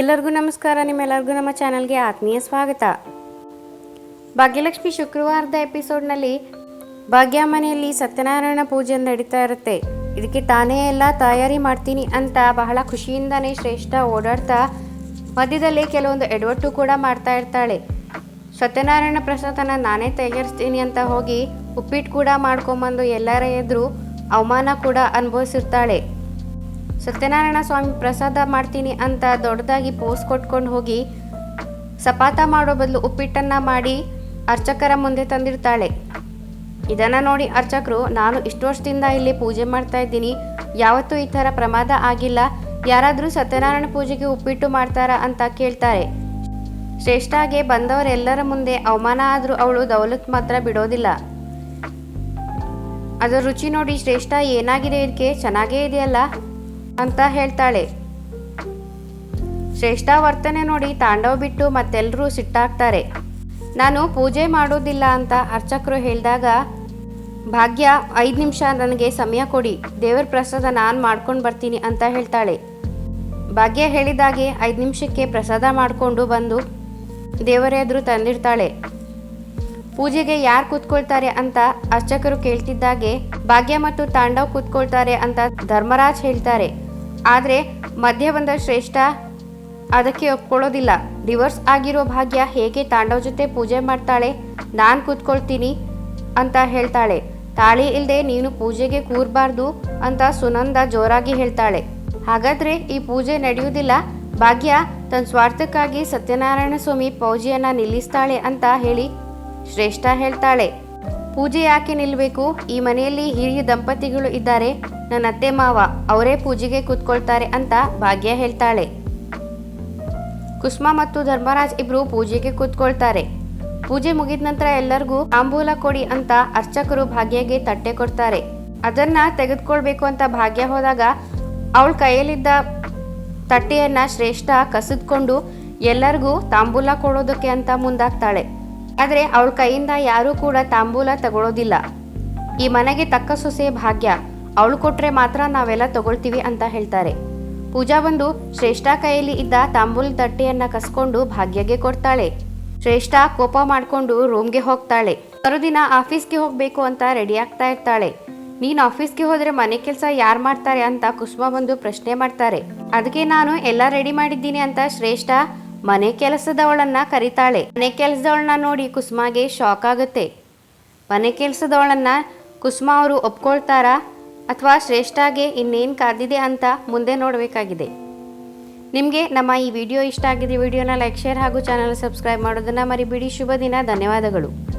ಎಲ್ಲರಿಗೂ ನಮಸ್ಕಾರ. ನಿಮ್ಮೆಲ್ಲರಿಗೂ ನಮ್ಮ ಚಾನಲ್ಗೆ ಆತ್ಮೀಯ ಸ್ವಾಗತ. ಭಾಗ್ಯಲಕ್ಷ್ಮಿ ಶುಕ್ರವಾರದ ಎಪಿಸೋಡ್ನಲ್ಲಿ ಭಾಗ್ಯ ಮನೆಯಲ್ಲಿ ಸತ್ಯನಾರಾಯಣ ಪೂಜೆ ನಡೀತಾ ಇರುತ್ತೆ. ಇದಕ್ಕೆ ತಾನೇ ಎಲ್ಲ ತಯಾರಿ ಮಾಡ್ತೀನಿ ಅಂತ ಬಹಳ ಖುಷಿಯಿಂದನೇ ಶ್ರೇಷ್ಠ ಓಡಾಡ್ತಾ ಮಧ್ಯದಲ್ಲಿ ಕೆಲವೊಂದು ಎಡವಟ್ಟು ಕೂಡ ಮಾಡ್ತಾ ಇರ್ತಾಳೆ. ಸತ್ಯನಾರಾಯಣ ಪ್ರಸಾದನ ನಾನೇ ತಯಾರಿಸ್ತೀನಿ ಅಂತ ಹೋಗಿ ಉಪ್ಪಿಟ್ಟು ಕೂಡ ಮಾಡ್ಕೊಂಬಂದು ಎಲ್ಲರ ಎದುರು ಅವಮಾನ ಕೂಡ ಅನುಭವಿಸಿರ್ತಾಳೆ. ಸತ್ಯನಾರಾಯಣ ಸ್ವಾಮಿ ಪ್ರಸಾದ ಮಾಡ್ತೀನಿ ಅಂತ ದೊಡ್ಡದಾಗಿ ಪೋಸ್ ಕೊಟ್ಕೊಂಡು ಹೋಗಿ ಸಪಾತ ಮಾಡೋ ಬದಲು ಉಪ್ಪಿಟ್ಟನ್ನು ಮಾಡಿ ಅರ್ಚಕರ ಮುಂದೆ ತಂದಿರ್ತಾಳೆ. ಇದನ್ನು ನೋಡಿ ಅರ್ಚಕರು, ನಾನು ಇಷ್ಟು ವರ್ಷದಿಂದ ಇಲ್ಲಿ ಪೂಜೆ ಮಾಡ್ತಾ ಇದ್ದೀನಿ. ಯಾವತ್ತೂ ಈ ಥರ ಪ್ರಮಾದ ಆಗಿಲ್ಲ. ಯಾರಾದರೂ ಸತ್ಯನಾರಾಯಣ ಪೂಜೆಗೆ ಉಪ್ಪಿಟ್ಟು ಮಾಡ್ತಾರಾ ಅಂತ ಕೇಳ್ತಾರೆ. ಶ್ರೇಷ್ಠಾಗೆ ಬಂದವರೆಲ್ಲರ ಮುಂದೆ ಅವಮಾನ ಆದರೂ ಅವಳು ದೌಲತ್ ಮಾತ್ರ ಬಿಡೋದಿಲ್ಲ. ಅದರ ರುಚಿ ನೋಡಿ ಶ್ರೇಷ್ಠ ಏನಾಗಿದೆ ಇದಕ್ಕೆ ಚೆನ್ನಾಗೇ ಇದೆಯಲ್ಲ? ಅಂತ ಹೇಳ್ತಾಳೆ. ಶ್ರೇಷ್ಠ ವರ್ತನೆ ನೋಡಿ ತಾಂಡವ್ ಬಿಟ್ಟು ಮತ್ತೆಲ್ಲರೂ ಸಿಟ್ಟಾಗ್ತಾರೆ. ನಾನು ಪೂಜೆ ಮಾಡೋದಿಲ್ಲ ಅಂತ ಅರ್ಚಕರು ಹೇಳಿದಾಗ, ಭಾಗ್ಯ, ಐದು ನಿಮಿಷ ನನಗೆ ಸಮಯ ಕೊಡಿ, ದೇವರ ಪ್ರಸಾದ ನಾನು ಮಾಡ್ಕೊಂಡು ಬರ್ತೀನಿ ಅಂತ ಹೇಳ್ತಾಳೆ. ಭಾಗ್ಯ ಹೇಳಿದಾಗೆ ಐದು ನಿಮಿಷಕ್ಕೆ ಪ್ರಸಾದ ಮಾಡಿಕೊಂಡು ಬಂದು ದೇವರ ಎದುರು ತಂದಿರ್ತಾಳೆ. ಪೂಜೆಗೆ ಯಾರು ಕೂತ್ಕೊಳ್ತಾರೆ ಅಂತ ಅರ್ಚಕರು ಕೇಳ್ತಿದ್ದಾಗೆ, ಭಾಗ್ಯ ಮತ್ತು ತಾಂಡವ್ ಕೂತ್ಕೊಳ್ತಾರೆ ಅಂತ ಧರ್ಮರಾಜ್ ಹೇಳ್ತಾರೆ. ಆದರೆ ಮಧ್ಯೆ ಬಂದ ಶ್ರೇಷ್ಠ ಅದಕ್ಕೆ ಒಪ್ಕೊಳ್ಳೋದಿಲ್ಲ. ಡಿವೋರ್ಸ್ ಆಗಿರೋ ಭಾಗ್ಯ ಹೇಗೆ ತಾಂಡವ ಜೊತೆ ಪೂಜೆ ಮಾಡ್ತಾಳೆ? ನಾನು ಕೂತ್ಕೊಳ್ತೀನಿ ಅಂತ ಹೇಳ್ತಾಳೆ. ತಾಳಿ ಇಲ್ಲದೆ ನೀನು ಪೂಜೆಗೆ ಕೂರಬಾರ್ದು ಅಂತ ಸುನಂದ ಜೋರಾಗಿ ಹೇಳ್ತಾಳೆ. ಹಾಗಾದ್ರೆ ಈ ಪೂಜೆ ನಡೆಯುವುದಿಲ್ಲ? ಭಾಗ್ಯ ತನ್ನ ಸ್ವಾರ್ಥಕ್ಕಾಗಿ ಸತ್ಯನಾರಾಯಣ ಸ್ವಾಮಿ ಪೌಜಿಯನ್ನು ನಿಲ್ಲಿಸ್ತಾಳೆ ಅಂತ ಹೇಳಿ ಶ್ರೇಷ್ಠ ಹೇಳ್ತಾಳೆ. ಪೂಜೆ ಯಾಕೆ ನಿಲ್ಲಬೇಕು ಈ ಮನೆಯಲ್ಲಿ ಹಿರಿಯ ದಂಪತಿಗಳು ಇದ್ದಾರೆ. ನನ್ನ ಅತ್ತೆ ಮಾವ ಅವರೇ ಪೂಜೆಗೆ ಕೂತ್ಕೊಳ್ತಾರೆ ಅಂತ ಭಾಗ್ಯ ಹೇಳ್ತಾಳೆ. ಕುಸ್ಮಾ ಮತ್ತು ಧರ್ಮರಾಜ್ ಇಬ್ರು ಪೂಜೆಗೆ ಕೂತ್ಕೊಳ್ತಾರೆ. ಪೂಜೆ ಮುಗಿದ ನಂತರ ಎಲ್ಲರಿಗೂ ತಾಂಬೂಲ ಕೊಡಿ ಅಂತ ಅರ್ಚಕರು ಭಾಗ್ಯಗೆ ತಟ್ಟೆ ಕೊಡ್ತಾರೆ. ಅದನ್ನ ತೆಗೆದುಕೊಳ್ಬೇಕು ಅಂತ ಭಾಗ್ಯ ಹೋದಾಗ ಅವಳ ಕೈಯಲ್ಲಿದ್ದ ತಟ್ಟೆಯನ್ನ ಶ್ರೇಷ್ಠ ಕಸಿದ್ಕೊಂಡು ಎಲ್ಲರಿಗೂ ತಾಂಬೂಲ ಕೊಡೋದಕ್ಕೆ ಅಂತ ಮುಂದಾಗ್ತಾಳೆ. ಆದರೆ ಅವಳ ಕೈಯಿಂದ ಯಾರೂ ಕೂಡ ತಾಂಬೂಲ ತಗೊಳ್ಳೋದಿಲ್ಲ ಈ ಮನೆಗೆ ತಕ್ಕ ಸೊಸೆ ಭಾಗ್ಯ. ಅವಳು ಕೊಟ್ರೆ ಮಾತ್ರ ನಾವೆಲ್ಲ ತಗೊಳ್ತೀವಿ ಅಂತ ಹೇಳ್ತಾರೆ. ಪೂಜಾ ಬಂದು ಶ್ರೇಷ್ಠ ಕೈಯಲ್ಲಿ ಇದ್ದ ತಾಂಬೂಲ್ ತಟ್ಟೆಯನ್ನ ಕಸ್ಕೊಂಡು ಭಾಗ್ಯಗೆ ಕೊಡ್ತಾಳೆ. ಶ್ರೇಷ್ಠ ಕೋಪ ಮಾಡ್ಕೊಂಡು ರೂಮ್ಗೆ ಹೋಗ್ತಾಳೆ. ಮರುದಿನ ಆಫೀಸ್ಗೆ ಹೋಗ್ಬೇಕು ಅಂತ ರೆಡಿ ಆಗ್ತಾ ಇರ್ತಾಳೆ. ನೀನ್ ಆಫೀಸ್ಗೆ ಹೋದ್ರೆ ಮನೆ ಕೆಲಸ ಯಾರು ಮಾಡ್ತಾರೆ ಅಂತ ಕುಸುಮ ಬಂದು ಪ್ರಶ್ನೆ ಮಾಡ್ತಾರೆ. ಅದಕ್ಕೆ ನಾನು ಎಲ್ಲ ರೆಡಿ ಮಾಡಿದ್ದೀನಿ ಅಂತ ಶ್ರೇಷ್ಠ ಮನೆ ಕೆಲಸದವಳನ್ನ ಕರೀತಾಳೆ. ಮನೆ ಕೆಲಸದವಳನ್ನ ನೋಡಿ ಕುಸುಮಾಗೆ ಶಾಕ್ ಆಗುತ್ತೆ. ಮನೆ ಕೆಲಸದವಳನ್ನ ಕುಸುಮ ಅವರು ಒಪ್ಕೊಳ್ತಾರಾ? ಅಥವಾ ಶ್ರೇಷ್ಠಾಗೆ ಇನ್ನೇನು ಕಾದಿದೆ ಅಂತ ಮುಂದೆ ನೋಡಬೇಕಾಗಿದೆ. ನಿಮಗೆ ನಮ್ಮ ಈ ವಿಡಿಯೋ ಇಷ್ಟ ಆಗಿದೆ ವಿಡಿಯೋನ ಲೈಕ್, ಶೇರ್ ಹಾಗೂ ಚಾನಲ್ ಸಬ್ಸ್ಕ್ರೈಬ್ ಮಾಡೋದನ್ನು ಮರಿಬಿಡಿ. ಶುಭ ದಿನ, ಧನ್ಯವಾದಗಳು.